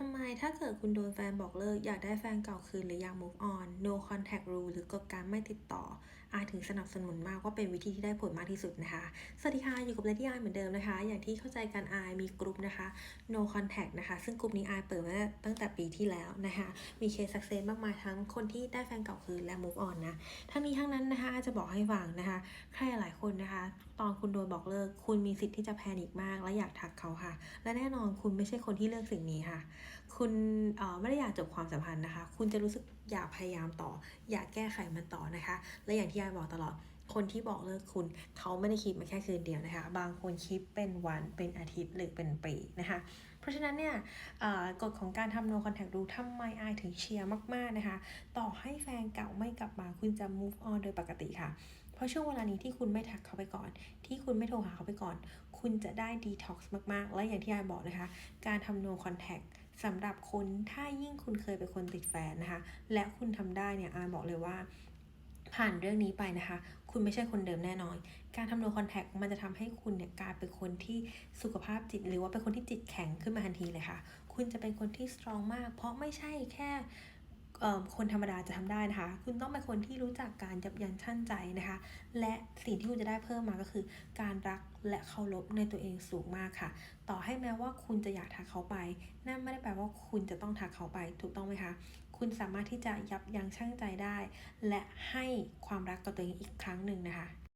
ทำไมถ้าเกิดคุณโดนแฟนบอกเลิก อยากได้แฟนเก่าคืนหรืออยาก move on no contact rule หรือกฎการไม่ติดต่อ อาจถึงสนับสนุนมากว่าเป็นวิธีที่ได้ผลมากที่สุดนะคะ สวัสดีค่ะ อยู่กับเลดี้ไอเหมือนเดิมนะคะ อย่างที่เข้าใจกันไอมีกลุ่มนะคะ no contact นะคะ ซึ่งกลุ่มนี้ไอเปิดมาตั้งแต่ปีที่แล้วนะคะ มีเคส success มากมายทั้งคนที่ได้แฟนเก่าคืนและ move on นะ ทั้งนี้ทั้งนั้นนะคะอาจจะบอกให้ฟังนะคะ ใครหลายคนนะคะ ตอนคุณโดนบอกเลิก คุณมีสิทธิ์ที่จะแพนิคมาก และอยากทักเขาค่ะ และแน่นอนคุณไม่ใช่คนที่เลือกสิ่งนี้ค่ะคุณไม่ได้อยากจบความสัมพันธ์นะคะ คุณจะรู้สึกอยากพยายามต่อ อยากแก้ไขมันต่อนะคะ และอย่างที่ยายบอกตลอด คนที่บอกเลิกคุณ เขาไม่ได้คิดมาแค่คืนเดียวนะคะ บางคนคิดเป็นวันเป็นอาทิตย์หรือเป็นปีนะคะ เพราะฉะนั้นเนี่ยกฎของการทำ no contact rule ทำไมอายถึงเชียร์มาก ๆนะคะ ต่อให้แฟนเก่าไม่กลับมาคุณจะ move on โดยปกติค่ะเพราะช่วงเวลานี้ที่คุณไม่ทักเขาไปก่อน ที่คุณไม่โทรหาเขาไปก่อน คุณจะได้ detox มาก ๆ และอย่างที่อายบอกนะคะ การทำ no contact สำหรับคนถ้ายิ่งคุณเคยเป็นคนติดแฟนนะคะ และคุณทำได้เนี่ยอาบอกเลยว่า ผ่านเรื่องนี้ไปนะคะ คุณไม่ใช่คนเดิมแน่นอน การทำ no contact มันจะทำให้คุณเนี่ยกลายเป็นคนที่สุขภาพจิต หรือว่าเป็นคนที่จิตแข็งขึ้นมาทันทีเลยค่ะ คุณจะเป็นคนที่ strong มาก เพราะไม่ใช่แค่ คนธรรมดาจะทำได้นะคะ คุณต้องเป็นคนที่รู้จักการยับยั้งชั่งใจนะคะ และสิ่งที่คุณจะได้เพิ่มมาก็คือ การรักและเคารพในตัวเองสูงมากค่ะ ต่อให้แม้ว่าคุณจะอยากทักเขาไป นั่นไม่ได้แปลว่าคุณจะต้องทักเขาไป ถูกต้องไหมคะ คุณสามารถที่จะยับยั้งชั่งใจได้ และให้ความรักกับตัวเองอีกครั้งหนึ่งนะคะ